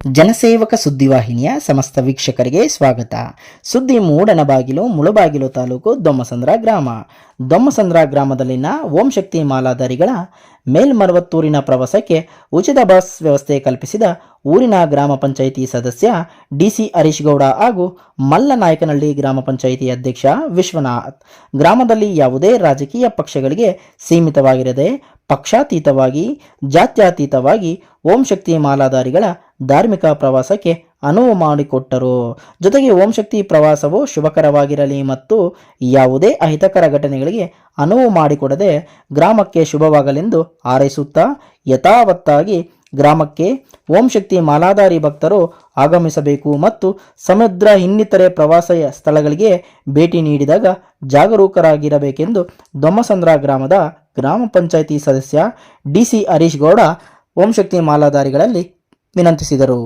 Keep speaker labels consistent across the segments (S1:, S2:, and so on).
S1: ಜನಸೇವಕ ಸುದ್ದಿವಾಹಿನಿಯ ಸಮಸ್ತ ವೀಕ್ಷಕರಿಗೆ ಸ್ವಾಗತ. ಸುದ್ದಿ ಮೂಡನ ಬಾಗಿಲು, ಮುಳುಬಾಗಿಲು ತಾಲೂಕು ದೊಮ್ಮಸಂದ್ರ ಗ್ರಾಮ. ದೊಮ್ಮಸಂದ್ರ ಗ್ರಾಮದಲ್ಲಿನ ಓಂ ಶಕ್ತಿ ಮಾಲಾಧಾರಿಗಳ ಮೇಲ್ಮರವತ್ತೂರಿನ ಪ್ರವಾಸಕ್ಕೆ ಉಚಿತ ಬಸ್ ವ್ಯವಸ್ಥೆ ಕಲ್ಪಿಸಿದ ಊರಿನ ಗ್ರಾಮ ಪಂಚಾಯಿತಿ ಸದಸ್ಯ ಡಿಸಿ ಹರೀಶ್ ಗೌಡ ಹಾಗೂ ಮಲ್ಲನಾಯಕನಹಳ್ಳಿ ಗ್ರಾಮ ಪಂಚಾಯಿತಿ ಅಧ್ಯಕ್ಷ ವಿಶ್ವನಾಥ್. ಗ್ರಾಮದಲ್ಲಿ ಯಾವುದೇ ರಾಜಕೀಯ ಪಕ್ಷಗಳಿಗೆ ಸೀಮಿತವಾಗಿರದೆ ಪಕ್ಷಾತೀತವಾಗಿ, ಜಾತ್ಯತೀತವಾಗಿ ಓಂ ಶಕ್ತಿ ಮಾಲಾಧಾರಿಗಳ ಧಾರ್ಮಿಕ ಪ್ರವಾಸಕ್ಕೆ ಅನುವು ಮಾಡಿಕೊಟ್ಟರು. ಜೊತೆಗೆ ಓಂ ಶಕ್ತಿ ಪ್ರವಾಸವು ಶುಭಕರವಾಗಿರಲಿ ಮತ್ತು ಯಾವುದೇ ಅಹಿತಕರ ಘಟನೆಗಳಿಗೆ ಅನುವು ಮಾಡಿಕೊಡದೆ ಗ್ರಾಮಕ್ಕೆ ಶುಭವಾಗಲೆಂದು ಹಾರೈಸುತ್ತಾ ಯಥಾವತ್ತಾಗಿ ಗ್ರಾಮಕ್ಕೆ ಓಂ ಶಕ್ತಿ ಮಾಲಾಧಾರಿ ಭಕ್ತರು ಆಗಮಿಸಬೇಕು ಮತ್ತು ಸಮುದ್ರ ಇನ್ನಿತರೆ ಪ್ರವಾಸ ಸ್ಥಳಗಳಿಗೆ ಭೇಟಿ ನೀಡಿದಾಗ ಜಾಗರೂಕರಾಗಿರಬೇಕೆಂದು ದೊಮ್ಮಸಂದ್ರ ಗ್ರಾಮದ ಗ್ರಾಮ ಪಂಚಾಯಿತಿ ಸದಸ್ಯ ಡಿಸಿ ಹರೀಶ್ ಗೌಡ ಓಂ ಶಕ್ತಿ ಮಾಲಾಧಾರಿಗಳಲ್ಲಿ ವಿನಂತಿಸಿದರು.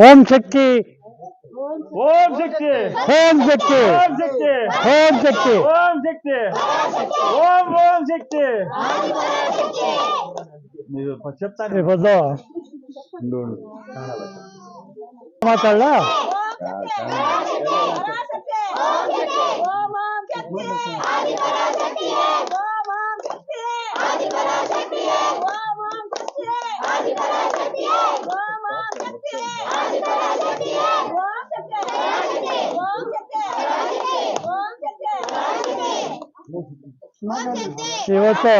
S2: ఓం శక్తి
S3: ఓం శక్తి
S2: ఓం శక్తి
S3: ఓం శక్తి
S2: ఓం శక్తి
S3: ఓం శక్తి ఓం ఓం శక్తి మీరు చెప్తాను
S2: పొద్దు మాట్లాడలా ಇವತ್ತು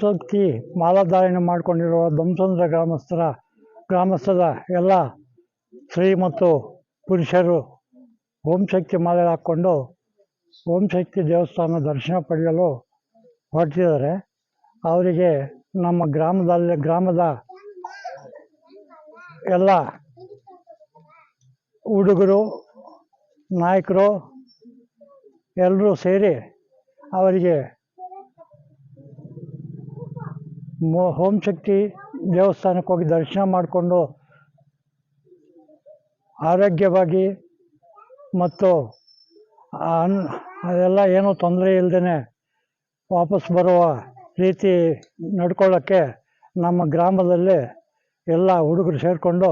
S2: ಶಕ್ತಿ ಮಾಲಾಧಾರಣೆ ಮಾಡಿಕೊಂಡಿರುವ ಧ್ವಂಸಂದ್ರ ಗ್ರಾಮಸ್ಥರ ಗ್ರಾಮಸ್ಥರ ಎಲ್ಲ ಸ್ತ್ರೀ ಮತ್ತು ಪುರುಷರು ಓಂ ಶಕ್ತಿ ಮಾಲೆ ಹಾಕ್ಕೊಂಡು ಓಂ ಶಕ್ತಿ ದೇವಸ್ಥಾನ ದರ್ಶನ ಪಡೆಯಲು ಹೊರಟಿದ್ದಾರೆ. ಅವರಿಗೆ ನಮ್ಮ ಗ್ರಾಮದಲ್ಲಿ, ಗ್ರಾಮದ ಎಲ್ಲ ಹುಡುಗರು, ನಾಯಕರು ಎಲ್ಲರೂ ಸೇರಿ ಅವರಿಗೆ ಹೋಮ್ ಶಕ್ತಿ ದೇವಸ್ಥಾನಕ್ಕೆ ಹೋಗಿ ದರ್ಶನ ಮಾಡಿಕೊಂಡು ಆರೋಗ್ಯವಾಗಿ ಮತ್ತು ಅನ್ ಅದೆಲ್ಲ ಏನೂ ತೊಂದರೆ ಇಲ್ಲದೇ ವಾಪಸ್ ಬರುವ ರೀತಿ ನಡ್ಕೊಳ್ಳೋಕ್ಕೆ ನಮ್ಮ ಗ್ರಾಮದಲ್ಲಿ ಎಲ್ಲ ಹುಡುಗರು ಸೇರಿಕೊಂಡು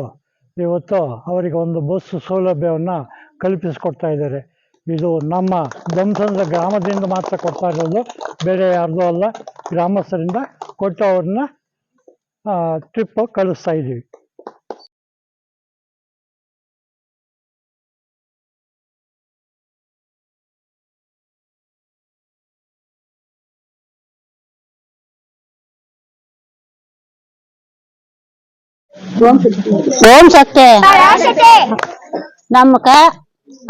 S2: ಇವತ್ತು ಅವರಿಗೆ ಒಂದು ಬಸ್ ಸೌಲಭ್ಯವನ್ನು ಕಲ್ಪಿಸಿಕೊಡ್ತಾ ಇದ್ದಾರೆ. ಇದು ನಮ್ಮ ದಂಸಂದ್ರ ಗ್ರಾಮದಿಂದ ಮಾತ್ರ ಕೊಡ್ತಾ ಇರೋದು, ಬೇರೆ ಯಾರ್ದೂ ಅಲ್ಲ. ಗ್ರಾಮಸ್ಥರಿಂದ ಕೊಟ್ಟು ಅವ್ರನ್ನ ಟ್ರಿಪ್ ಕಳಿಸ್ತಾ ಇದ್ದೀವಿ
S4: ಓಂ ಶಕ್ತಿ. ನಮ್ಕ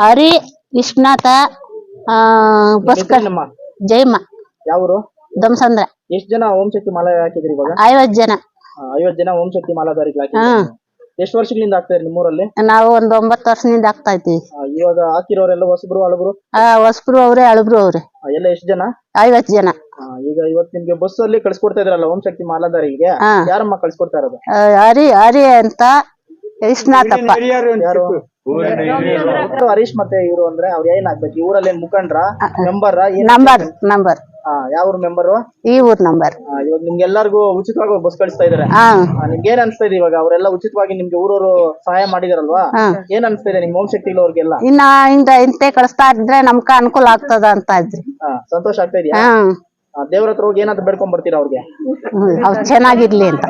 S4: ಹರಿ ವಿಶ್ವನಾಥ ಆ, ಜೈಮ ಜಯಮ್ಮ.
S5: ಯಾವರು?
S4: ದಮಸಂದ್ರ
S5: ಎಷ್ಟ್ ಜನ ಓಂ ಶಕ್ತಿ ಮಾಲೆ ಹಾಕಿದ್ರಿ ಇವಾಗ?
S4: ಐವತ್ ಜನ.
S5: ಐವತ್ ಜನ ಓಂ ಶಕ್ತಿ ಮಾಲಾಧಾರಿಗಳು
S4: ಹಾ.
S5: ಹಾಕಿದ್ರಿ ಎಷ್ಟು ವರ್ಷಗಳಿಂದ ಆಗ್ತಾ ಇರಿ ನಿಮ್ಮೂರಲ್ಲಿ?
S4: ನಾವು ಒಂದ್ ಒಂಬತ್ತು ವರ್ಷದಿಂದ ಆಗ್ತಾ ಇದ್ದೀವಿ.
S5: ಆ, ಇವಾಗ ಹಾಕಿರೋರೆಲ್ಲ ಹೊಸಬ್ರು ಅಳಬ್ರು
S4: ಆ ಹೊಸಬ್ರು ಅವ್ರೆ ಅಳಬ್ರು ಅವ್ರೆ.
S5: ಆ, ಎಲ್ಲ ಎಷ್ಟು ಜನ?
S4: ಐವತ್ತು ಜನ.
S5: ಆ, ಈಗ ಇವತ್ತು ನಿಮ್ಗೆ ಬಸ್ ಅಲ್ಲಿ ಕಳ್ಸಿಕೊಡ್ತಾ ಇದ್ರಲ್ಲ ಓಂ ಶಕ್ತಿ ಮಾಲಾಧಾರಿಗೆ?
S4: ಹಾ.
S5: ಯಾರಮ್ಮ ಕಳ್ಸಿಕೊಡ್ತಾ ಇರೋದು?
S4: ಆ, ಹರಿ ಹರಿ ಅಂತ ವಿಶ್ವನಾಥಪ್ಪ.
S5: ಯಾರು? ಹರೀಶ್ ಮತ್ತೆ ಇವರು ಅಂದ್ರೆ ಅವ್ರ ಏನ್ ಆಗ್ಬೇಕು ಊರಲ್ಲಿ ಏನ್ ಮುಖಂಡ್ರ ಮೆಂಬರ್
S4: ನಂಬರ್ ನಂಬರ್
S5: ಯಾವ ಮೆಂಬರ್
S4: ಈ ಊರ್ ನಂಬರ್
S5: ಇವಾಗ ನಿಮ್ಗೆಲ್ಲರಿಗೂ ಎಲ್ಲಾರ್ಗು ಉಚಿತವಾಗಿ ಬಸ್ ಕಳಿಸ್ತಾ ಇದಾರೆ ನಿಮ್ಗೆ ಏನ್ ಅನ್ಸ್ತಾ ಇದೆ ಇವಾಗ ಅವರೆಲ್ಲ ಉಚಿತವಾಗಿ ನಿಮ್ಗೆ ಊರವರು ಸಹಾಯ ಮಾಡಿದಾರಲ್ವಾ. ಏನ್ ಅನ್ಸ್ತಾ ಇದೆ ನಿಮ್ ಓಂ ಶಕ್ತಿ ಇಲ್ಲವ್ರಿಗೆಲ್ಲ
S4: ಇನ್ನ ಇಂದ ಇಂತೆ ಕಳಿಸ್ತಾ ಇದ್ರೆ ನಮ್ಕ ಅನುಕೂಲ ಆಗ್ತದ ಅಂತ ಇದ್ರಿ
S5: ಸಂತೋಷ ಆಗ್ತಾ ಇದೆಯಾ ದೇವ್ರ ಹತ್ರ ಹೋಗಿ ಏನಾದ್ರು ಬೇಡ್ಕೊಂಡ್ ಬರ್ತೀರಾ ಅವ್ರಿಗೆ
S4: ಹ್ಮ್, ಅವ್ರು ಚೆನ್ನಾಗಿರ್ಲಿ ಅಂತ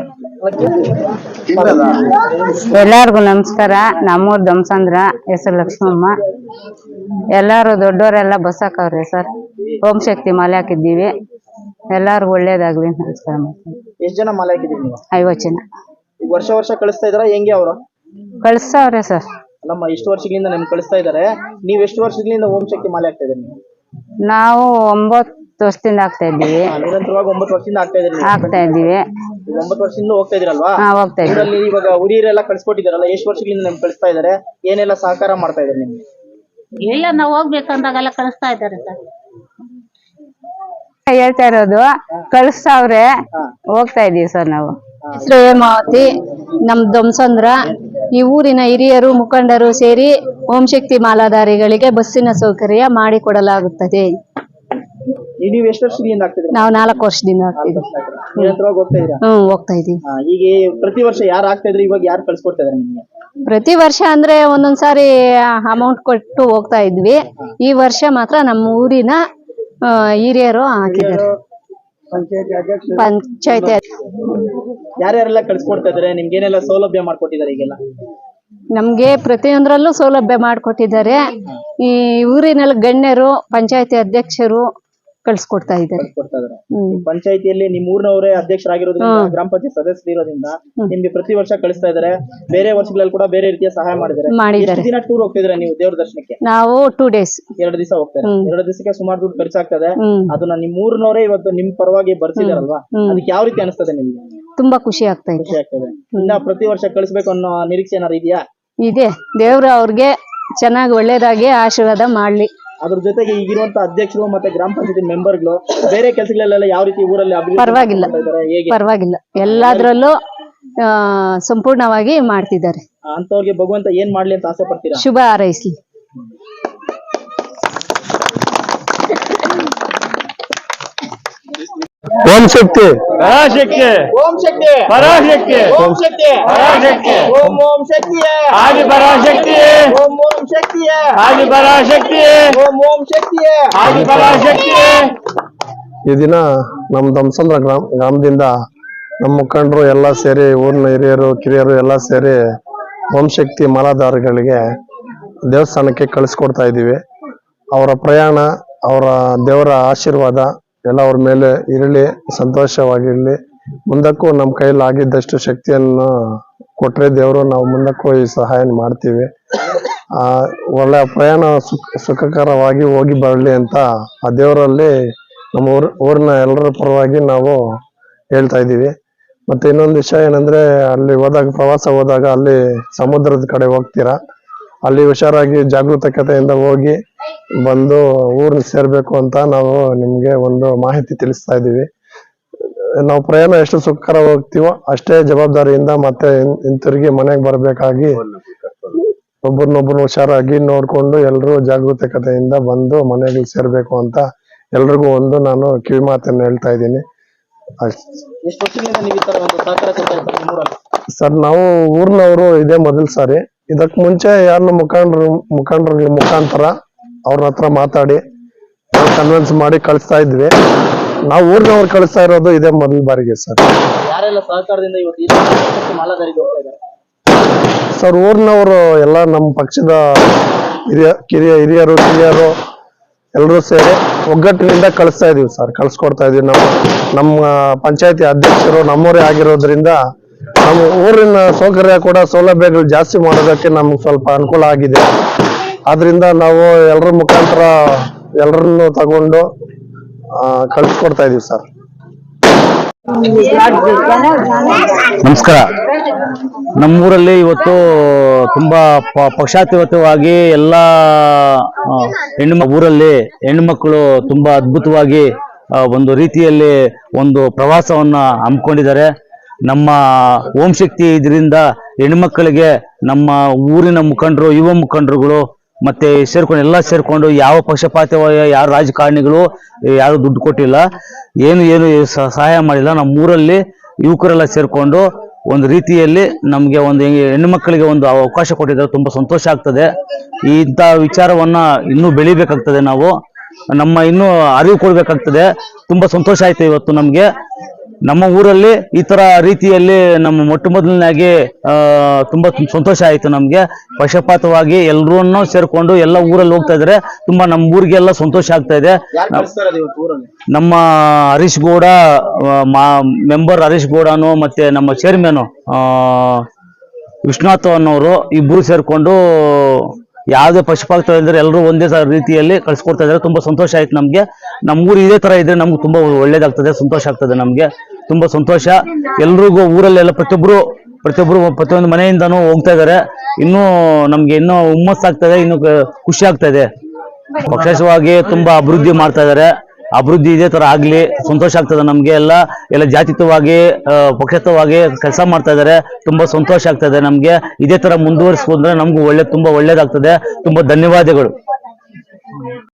S4: ಎಲ್ಲಾರ್ಗು ನಮಸ್ಕಾರ. ನಮ್ಮೂರ್ ದಂಸಂದ್ರ ಹೆಸರು ಲಕ್ಷ್ಮಮ್ಮ. ಎಲ್ಲಾರು ದೊಡ್ಡವರೆಲ್ಲ ಬಸ್ ಹಾಕವ್ರೆ ಸರ್. ಓಂ ಶಕ್ತಿ ಮಾಲೆ ಹಾಕಿದ್ದೀವಿ. ಎಲ್ಲಾರು ಒಳ್ಳೇದಾಗ್ಲಿ ನಮಸ್ಕಾರ
S5: ಎಷ್ಟು ಜನ ಮಾಲೆ ನೀವು?
S4: ಐವತ್ತು ಜನ.
S5: ಈಗ ವರ್ಷ ವರ್ಷ ಕಳಿಸ್ತಾ ಇದಾರ? ಹೆಂಗೆ ಅವರು?
S4: ಕಳಿಸ್ತಾವ್ರೆ ಸರ್.
S5: ನಮ್ಮ ಇಷ್ಟು ವರ್ಷಗಳಿಂದ ನಿಮ್ಗೆ ಕಳಿಸ್ತಾ ಇದಾರೆ. ನೀವ್ ಎಷ್ಟು ವರ್ಷಗಳಿಂದ ಓಂ ಶಕ್ತಿ ಮಾಲೆ ಹಾಕ್ತಾ ಇದ್ದೀನಿ ನೀವು?
S4: ನಾವು ಒಂಬತ್ತು ವರ್ಷದಿಂದ ಆಗ್ತಾ ಇದ್ದೀವಿ.
S5: ನಿರಂತರವಾಗಿ ಒಂಬತ್ತು ವರ್ಷದಿಂದ ಆಗ್ತಾ ಇದ್ದೀರಿ ನೀವು.
S4: ಆಗ್ತಾ ಇದ್ದೀವಿ.
S5: ಒಂಬತ್ತು ವರ್ಷದಿಂದ ಹೋಗ್ತಾ ಇದೀರಲ್ವಾ
S4: ಹಾ ಹೋಗ್ತಾ ಇದ್ದೀವಿ.
S5: ಊರಲ್ಲಿ ಇವಾಗ ಹುರಿಯರೆಲ್ಲ ಕಳ್ಸಿಕೊಟ್ಟಿದಾರಲ್ಲ ಎಷ್ಟು ವರ್ಷಗಳಿಂದ ನಿಮ್ಗೆ ಕಳಿಸ್ತಾ ಇದಾರೆ ಏನೆಲ್ಲ ಸಹಕಾರ ಮಾಡ್ತಾ ಇದಾರೆ ನಿಮ್ಗೆ?
S4: ಇಲ್ಲ ನಾವು ಹೋಗ್ಬೇಕಂದಾಗೆಲ್ಲ ಕಳಿಸ್ತಾ ಇದ್ದಾರೆ ಸರ್. ಹೇಳ್ತಾ ಇರೋದು ಕಳಿಸ್ತಾವ್ರೆ ಹೋಗ್ತಾ ಇದೀವಿ ಸರ್ ನಾವು. ಹೆಸರು ಹೇಮಾವತಿ ನಮ್ ದೊಮ್ಸಂದ್ರ. ಈ ಊರಿನ ಹಿರಿಯರು ಮುಖಂಡರು ಸೇರಿ ಓಂ ಶಕ್ತಿ ಮಾಲಾಧಾರಿಗಳಿಗೆ ಬಸ್ಸಿನ ಸೌಕರ್ಯ ಮಾಡಿಕೊಡಲಾಗುತ್ತದೆ.
S5: ನೀವು ಎಷ್ಟು ವರ್ಷದಿಂದ ಆಗ್ತಿದ್ರಿ
S4: ನಾವು ನಾಲ್ಕು ವರ್ಷದಿಂದ ಆಗ್ತಿದ್ವಿ
S5: ನಿರಂತರವಾಗಿ ಹೋಗ್ತಾ
S4: ಹ್ಮ್ ಹೋಗ್ತಾ ಇದೀವಿ
S5: ಹಾ, ಈಗ ಪ್ರತಿ ವರ್ಷ ಯಾರು ಆಗ್ತಾ ಇದ್ರು ಇವಾಗ ಯಾರು ಕಳ್ಸಿಕೊಡ್ತಾ ಇದಾರೆ ನಿಮ್ಗೆ?
S4: ಪ್ರತಿ ವರ್ಷ ಅಂದ್ರೆ ಒಂದೊಂದ್ ಸಾರಿ ಅಮೌಂಟ್ ಕೊಟ್ಟು ಹೋಗ್ತಾ ಇದ್ವಿ. ಈ ವರ್ಷ ಮಾತ್ರ ನಮ್ಮ ಊರಿನ ಆ, ಹಿರಿಯರು ಹಾಕಿದ್ದಾರೆ. ಪಂಚಾಯತಿ
S5: ಯಾರ್ಯಾರೆಲ್ಲ ಕಳ್ಸಿಕೊಡ್ತಾ ಇದಾರೆ? ನಿಮ್ಗೆ ಏನೆಲ್ಲ ಸೌಲಭ್ಯ ಮಾಡ್ಕೊಟ್ಟಿದ್ದಾರೆ ಈಗೆಲ್ಲ?
S4: ನಮ್ಗೆ ಪ್ರತಿಯೊಂದರಲ್ಲೂ ಸೌಲಭ್ಯ ಮಾಡಿಕೊಟ್ಟಿದ್ದಾರೆ. ಈ ಊರಿನಲ್ಲಿ ಗಣ್ಯರು ಪಂಚಾಯತಿ ಅಧ್ಯಕ್ಷರು ಕಳ್ಸಿಕೊಡ್ತಾ ಇದ್ದಾರೆ.
S5: ಕೊಡ್ತಾ ಇದಾರೆ
S4: ಹ್ಮ್.
S5: ಪಂಚಾಯತಿಯಲ್ಲಿ ನಿಮ್ ಊರಿನವರೇ ಅಧ್ಯಕ್ಷರಾಗಿರೋದ್ರಿಂದ ಗ್ರಾಮ ಪಂಚಾಯತ್ ಸದಸ್ಯರು ಇರೋದ್ರಿಂದ ನಿಮ್ಗೆ ಪ್ರತಿ ವರ್ಷ ಕಳಿಸ್ತಾ ಇದಾರೆ ಬೇರೆ ವರ್ಷಗಳಲ್ಲಿ ಕೂಡ ಬೇರೆ ರೀತಿಯ ಸಹಾಯ ಮಾಡಿದ್ದಾರೆ.
S4: ಮಾಡಿದ್ದಾರೆ.
S5: ಎಷ್ಟು ದಿನ ಟೂರ್ ಹೋಗ್ತಿದ್ರೆ ನೀವು ದೇವ್ರ ದರ್ಶನಕ್ಕೆ?
S4: ನಾವು ಟೂ ಡೇಸ್
S5: ಎರಡು ದಿವಸ ಹೋಗ್ತಾರೆ. ಎರಡು ದಿವಸಕ್ಕೆ ಸುಮಾರು ದುಡ್ಡು ಖರ್ಚಾಗ್ತದೆ.
S4: ಹ್ಮ್.
S5: ಅದನ್ನ ನಿಮ್ ಊರಿನವರೇ ಇವತ್ತು ನಿಮ್ ಪರವಾಗಿ ಬರ್ಸಿದಾರಲ್ವಾ? ಅದಕ್ಕೆ ಯಾವ ರೀತಿ ಅನಿಸ್ತದೆ ನಿಮ್ಗೆ?
S4: ತುಂಬಾ ಖುಷಿ ಆಗ್ತಾ ಇದೆ.
S5: ಖುಷಿ ಆಗ್ತದೆ. ಇನ್ನ ಪ್ರತಿ ವರ್ಷ ಕಳಿಸ್ಬೇಕು ಅನ್ನೋ ನಿರೀಕ್ಷೆ ಏನಾರು ಇದೆಯಾ?
S4: ಇದೆ. ದೇವ್ರು ಅವ್ರಿಗೆ ಚೆನ್ನಾಗಿ ಒಳ್ಳೇದಾಗಿ ಆಶೀರ್ವಾದ ಮಾಡ್ಲಿ.
S5: ಅದ್ರ ಜೊತೆಗೆ ಈಗಿರುವಂತ ಅಧ್ಯಕ್ಷರು ಮತ್ತೆ ಗ್ರಾಮ ಪಂಚಾಯತಿ ಮೆಂಬರ್ಗಳು ಬೇರೆ ಕೆಲಸಗಳೆಲ್ಲ ಯಾವ ರೀತಿ ಊರಲ್ಲಿ ಅಭಿವೃದ್ಧಿ
S4: ಪರವಾಗಿಲ್ಲ.
S5: ಮಾಡ್ತಾ ಇದಾರೆ ಹೇಗೆ?
S4: ಪರವಾಗಿಲ್ಲ. ಎಲ್ಲಾದ್ರಲ್ಲೂ ಆ, ಸಂಪೂರ್ಣವಾಗಿ ಮಾಡ್ತಿದ್ದಾರೆ.
S5: ಅಂತವ್ರಿಗೆ ಭಗವಂತ ಏನ್ ಮಾಡ್ಲಿ ಅಂತ ಆಸೆ ಪಡ್ತೀರಾ?
S4: ಶುಭ ಹಾರೈಸ್ಲಿ.
S2: ಓಂ ಶಕ್ತಿ.
S3: ಪರಾಶಕ್ತಿ.
S5: ಓಂ ಶಕ್ತಿ.
S3: ಪರಾಶಕ್ತಿ.
S5: ಓಂ ಶಕ್ತಿ.
S3: ಪರಾಶಕ್ತಿ.
S5: ಓಂ ಓಂ ಶಕ್ತಿ
S3: ಆದಿ ಪರಾಶಕ್ತಿ.
S5: ಓಂ ಓಂ ಶಕ್ತಿ
S3: ಆದಿ ಪರಾಶಕ್ತಿ.
S5: ಓಂ ಓಂ ಶಕ್ತಿ
S3: ಆದಿ ಪರಾಶಕ್ತಿ.
S6: ಈ ದಿನ ನಮ್ಮ ದಂಸಂದ್ರ ಗ್ರಾಮ ಗ್ರಾಮದಿಂದ ನಮ್ಮ ಮುಖಂಡರು ಎಲ್ಲ ಸೇರಿ ಊರಿನ ಹಿರಿಯರು ಕಿರಿಯರು ಎಲ್ಲ ಸೇರಿ ಓಂ ಶಕ್ತಿ ಮಾಲಾಧಾರಿಗಳಿಗೆ ದೇವಸ್ಥಾನಕ್ಕೆ ಕಳಿಸ್ಕೊಡ್ತಾ ಇದ್ದೀವಿ. ಅವರ ಪ್ರಯಾಣ ಅವರ ದೇವರ ಆಶೀರ್ವಾದ ಎಲ್ಲ ಅವ್ರ ಮೇಲೆ ಇರಲಿ, ಸಂತೋಷವಾಗಿರಲಿ. ಮುಂದಕ್ಕೂ ನಮ್ಮ ಕೈಯಲ್ಲಿ ಆಗಿದ್ದಷ್ಟು ಶಕ್ತಿಯನ್ನು ಕೊಟ್ಟರೆ ದೇವರು ನಾವು ಮುಂದಕ್ಕೂ ಈ ಸಹಾಯ ಮಾಡ್ತೀವಿ. ಆ, ಒಳ್ಳೆ ಪ್ರಯಾಣ ಸುಖ, ಸುಖಕರವಾಗಿ ಹೋಗಿ ಬರಲಿ ಅಂತ ಆ ದೇವರಲ್ಲಿ ನಮ್ಮ ಊರ್, ಊರಿನ ಎಲ್ಲರ ಪರವಾಗಿ ನಾವು ಹೇಳ್ತಾ ಇದ್ದೀವಿ. ಮತ್ತೆ ಇನ್ನೊಂದು ವಿಷಯ ಏನಂದ್ರೆ ಅಲ್ಲಿ ಹೋದಾಗ, ಪ್ರವಾಸ ಹೋದಾಗ ಅಲ್ಲಿ ಸಮುದ್ರದ ಕಡೆ ಹೋಗ್ತೀರಾ? ಅಲ್ಲಿ ಹುಷಾರಾಗಿ ಜಾಗೃತಕತೆಯಿಂದ ಹೋಗಿ ಬಂದು ಊರಿನ ಸೇರ್ಬೇಕು ಅಂತ ನಾವು ನಿಮ್ಗೆ ಒಂದು ಮಾಹಿತಿ ತಿಳಿಸ್ತಾ ಇದ್ದೀವಿ. ನಾವು ಪ್ರಯಾಣ ಎಷ್ಟು ಸುಖಕರ ಹೋಗ್ತೀವೋ ಅಷ್ಟೇ ಜವಾಬ್ದಾರಿಯಿಂದ ಮತ್ತೆ ಇಂತಿರುಗಿ ಹಿಂತಿರುಗಿ ಮನೆಗೆ ಬರಬೇಕಾಗಿ ಒಬ್ಬರನ್ನೊಬ್ಬರು ಹುಷಾರಾಗಿ ನೋಡ್ಕೊಂಡು ಎಲ್ಲರೂ ಜಾಗೃತಕತೆಯಿಂದ ಬಂದು ಮನೆಗೆ ಸೇರ್ಬೇಕು ಅಂತ ಎಲ್ರಿಗೂ ಒಂದು ನಾನು ಕಿವಿ ಮಾತನ್ನು ಹೇಳ್ತಾ ಇದ್ದೀನಿ. ಸರ್ ನಾವು ಊರ್ನವರು ಇದೇ ಮೊದಲ ಸಾರಿ. ಇದಕ್ ಮುಂಚೆ ಯಾರನ್ನ ಮುಖಂಡರು ಮುಖಂಡ್ರ ಮುಖಾಂತರ ಅವ್ರ ಹತ್ರ ಮಾತಾಡಿ ಕನ್ವಿನ್ಸ್ ಮಾಡಿ ಕಳಿಸ್ತಾ ಇದ್ವಿ. ನಾವು ಊರಿನವ್ರು ಕಳಿಸ್ತಾ ಇರೋದು ಇದೇ ಮೊದಲ ಬಾರಿಗೆ ಸರ್.
S5: ಯಾರೆಲ್ಲ ಸಹಕಾರದಿಂದ ಇವತ್ತು ಈ ತರ ಮಾಲಾಧಾರಿಗೆ ಹೋಗ್ತಾ ಇದ್ದಾರೆ?
S6: ಸರ್ ಊರಿನವರು ಎಲ್ಲ ನಮ್ಮ ಪಕ್ಷದ ಹಿರಿಯ ಕಿರಿಯ ಹಿರಿಯರು ಕಿರಿಯರು ಎಲ್ಲರೂ ಸೇರಿ ಒಗ್ಗಟ್ಟಿನಿಂದ ಕಳಿಸ್ತಾ ಇದೀವಿ ಸರ್. ಕಳ್ಸ್ಕೊಡ್ತಾ ಇದೀವಿ ನಮ್ಮ ನಮ್ಮ ಪಂಚಾಯತಿ ಅಧ್ಯಕ್ಷರು ನಮ್ಮವರೇ ಆಗಿರೋದ್ರಿಂದ ನಮ್ಮ ಊರಿನ ಸೌಕರ್ಯ ಕೂಡ ಸೌಲಭ್ಯಗಳು ಜಾಸ್ತಿ ಮಾಡೋದಕ್ಕೆ ನಮ್ಗೆ ಸ್ವಲ್ಪ ಅನುಕೂಲ ಆಗಿದೆ. ಆದ್ರಿಂದ ನಾವು ಎಲ್ಲರ ಮುಖಾಂತರ ಎಲ್ಲರನ್ನು ತಗೊಂಡು ಕಳಿಸ್ಕೊಡ್ತಾ ಇದೀವಿ ಸರ್.
S7: ನಮಸ್ಕಾರ. ನಮ್ಮೂರಲ್ಲಿ ಇವತ್ತು ತುಂಬಾ ಪಕ್ಷಾತೀತವಾಗಿ ಎಲ್ಲ ಹೆಣ್ಣು ಊರಲ್ಲಿ ಹೆಣ್ಣುಮಕ್ಕಳು ತುಂಬಾ ಅದ್ಭುತವಾಗಿ ಒಂದು ರೀತಿಯಲ್ಲಿ ಒಂದು ಪ್ರವಾಸವನ್ನ ಹಮ್ಮಿಕೊಂಡಿದ್ದಾರೆ. ನಮ್ಮ ಓಂ ಶಕ್ತಿ ಇದರಿಂದ ಹೆಣ್ಮಕ್ಕಳಿಗೆ ನಮ್ಮ ಊರಿನ ಮುಖಂಡರು, ಯುವ ಮುಖಂಡರುಗಳು ಮತ್ತೆ ಸೇರ್ಕೊಂಡು ಎಲ್ಲ ಸೇರ್ಕೊಂಡು ಯಾವ ಪಕ್ಷಪಾತ ಯಾರು ರಾಜಕಾರಣಿಗಳು ಯಾರು ದುಡ್ಡು ಕೊಟ್ಟಿಲ್ಲ, ಏನು ಏನು ಸಹಾಯ ಮಾಡಿಲ್ಲ, ನಮ್ಮ ಊರಲ್ಲಿ ಯುವಕರೆಲ್ಲ ಸೇರ್ಕೊಂಡು ಒಂದು ರೀತಿಯಲ್ಲಿ ನಮಗೆ ಒಂದು ಹೆಣ್ಣು ಮಕ್ಕಳಿಗೆ ಒಂದು ಅವಕಾಶ ಕೊಟ್ಟಿದ್ದಾರೆ, ತುಂಬ ಸಂತೋಷ ಆಗ್ತದೆ. ಇಂಥ ವಿಚಾರವನ್ನ ಇನ್ನೂ ಬೆಳಿಬೇಕಾಗ್ತದೆ ನಾವು. ನಮ್ಮ ಇನ್ನೂ ಅರಿವು ಕೊಡಬೇಕಾಗ್ತದೆ. ತುಂಬ ಸಂತೋಷ ಆಯ್ತು ಇವತ್ತು ನಮ್ಗೆ. ನಮ್ಮ ಊರಲ್ಲಿ ಈ ತರ ರೀತಿಯಲ್ಲಿ ನಮ್ಮ ಮೊಟ್ಟ ಮೊದಲನೇ ತುಂಬಾ ತುಂಬ ಸಂತೋಷ ಆಯಿತು ನಮ್ಗೆ. ಪಕ್ಷಪಾತವಾಗಿ ಎಲ್ಲರನ್ನೂ ಸೇರ್ಕೊಂಡು ಎಲ್ಲ ಊರಲ್ಲಿ ಹೋಗ್ತಾ ಇದ್ರೆ ತುಂಬಾ ನಮ್ಮ ಊರಿಗೆಲ್ಲ ಸಂತೋಷ ಆಗ್ತಾ ಇದೆ. ನಮ್ಮ ಹರೀಶ್ ಗೌಡ ಮೆಂಬರ್ ಹರೀಶ್ ಗೌಡನು ಮತ್ತೆ ನಮ್ಮ ಚೇರ್ಮನ್ ವಿಶ್ವನಾಥ್ ಅನ್ನೋರು ಇಬ್ರು ಸೇರ್ಕೊಂಡು ಯಾವುದೇ ಪಕ್ಷಪಾತ ಇದ್ರೆ ಎಲ್ಲರೂ ಒಂದೇ ರೀತಿಯಲ್ಲಿ ಕಳ್ಸಿಕೊಡ್ತಾ ಇದ್ದಾರೆ. ತುಂಬಾ ಸಂತೋಷ ಆಯ್ತು ನಮ್ಗೆ. ನಮ್ಮ ಊರು ಇದೇ ತರ ಇದ್ರೆ ನಮ್ಗೆ ತುಂಬಾ ಒಳ್ಳೇದಾಗ್ತದೆ ಸಂತೋಷ ಆಗ್ತದೆ ನಮ್ಗೆ. ತುಂಬಾ ಸಂತೋಷ. ಎಲ್ರಿಗೂ ಊರಲ್ಲೆಲ್ಲ ಪ್ರತಿಯೊಬ್ರು ಪ್ರತಿಯೊಬ್ರು ಪ್ರತಿಯೊಂದು ಮನೆಯಿಂದನೂ ಹೋಗ್ತಾ ಇದಾರೆ. ಇನ್ನೂ ನಮ್ಗೆ ಇನ್ನೂ ಹುಮ್ಮಸ್ಸಾಗ್ತದೆ ಇನ್ನು ಖುಷಿ ಆಗ್ತಾ ಇದೆ. ಪಕ್ಷವಾಗಿ ತುಂಬಾ ಅಭಿವೃದ್ಧಿ ಮಾಡ್ತಾ ಇದಾರೆ. ಅಭಿವೃದ್ಧಿ ಇದೇ ತರ ಆಗ್ಲಿ, ಸಂತೋಷ ಆಗ್ತದೆ ನಮ್ಗೆ ಎಲ್ಲ. ಎಲ್ಲ ಜಾತಿತವಾಗಿ ಪಕ್ಷತ್ವವಾಗಿ ಕೆಲಸ ಮಾಡ್ತಾ ಇದಾರೆ. ತುಂಬಾ ಸಂತೋಷ ಆಗ್ತದೆ ನಮ್ಗೆ. ಇದೇ ತರ ಮುಂದುವರಿಸ್ಕೊಂಡ್ರೆ ನಮ್ಗೂ ಒಳ್ಳೆ, ತುಂಬಾ ಒಳ್ಳೇದಾಗ್ತದೆ. ತುಂಬಾ ಧನ್ಯವಾದಗಳು.